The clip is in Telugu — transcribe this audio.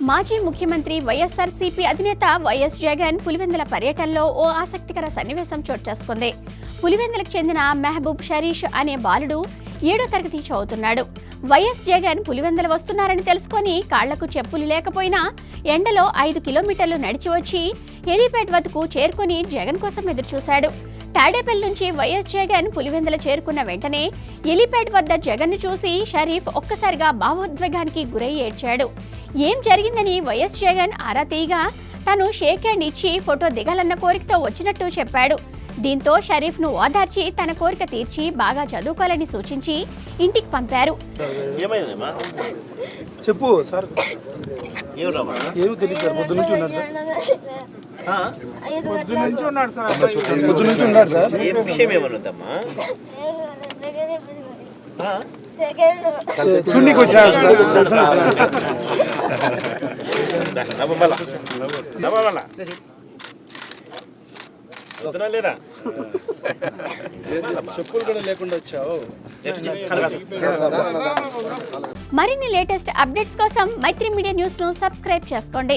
మాజీ ముఖ్యమంత్రి వైఎస్ఆర్సీపీ అధినేత వైఎస్ జగన్ పులివెందుల పర్యటనలో ఓ ఆసక్తికర సన్నివేశం చోటు చేసుకుంది. పులివెందులకు చెందిన మెహబూబ్ షరీష్ అనే బాలుడు ఏడో తరగతి చదువుతున్నాడు. వైఎస్ జగన్ పులివెందులు వస్తున్నారని తెలుసుకొని కాళ్ళకు చెప్పులు లేకపోయినా ఎండలో ఐదు కిలోమీటర్లు నడిచి వచ్చి హెలిపేట్ వద్దకు చేరుకొని జగన్ కోసం ఎదురుచూశాడు. తాడేపల్లి నుంచి వైఎస్ జగన్ పులివెందుల చేరుకున్న వెంటనే ఎలిప్యాడ్ వద్ద జగన్ను చూసి షరీఫ్ ఒక్కసారిగా భావోద్వేగానికి గురై ఏడ్చాడు. ఏం జరిగిందని వైఎస్ జగన్ ఆరా తీయగా తను షేక్ హ్యాండ్ ఇచ్చి ఫోటో దిగాలన్న కోరికతో వచ్చినట్టు చెప్పాడు. దీంతో షరీఫ్ను ఓదార్చి తన కోరిక తీర్చి బాగా చదువుకోవాలని సూచించి ఇంటికి పంపారు. చెప్పు సార్. నుంచి ఉన్నాడు సార్ పొద్దు నుంచి ఉన్నాడు సార్ ఏ విషయం చూడనికి వచ్చాడు చెప్పులు కూడా లేకుండా వచ్చావు మరిన్ని లేటెస్ట్ అప్డేట్స్ కోసం మైత్రి మీడియా న్యూస్ను సబ్స్క్రైబ్ చేసుకోండి.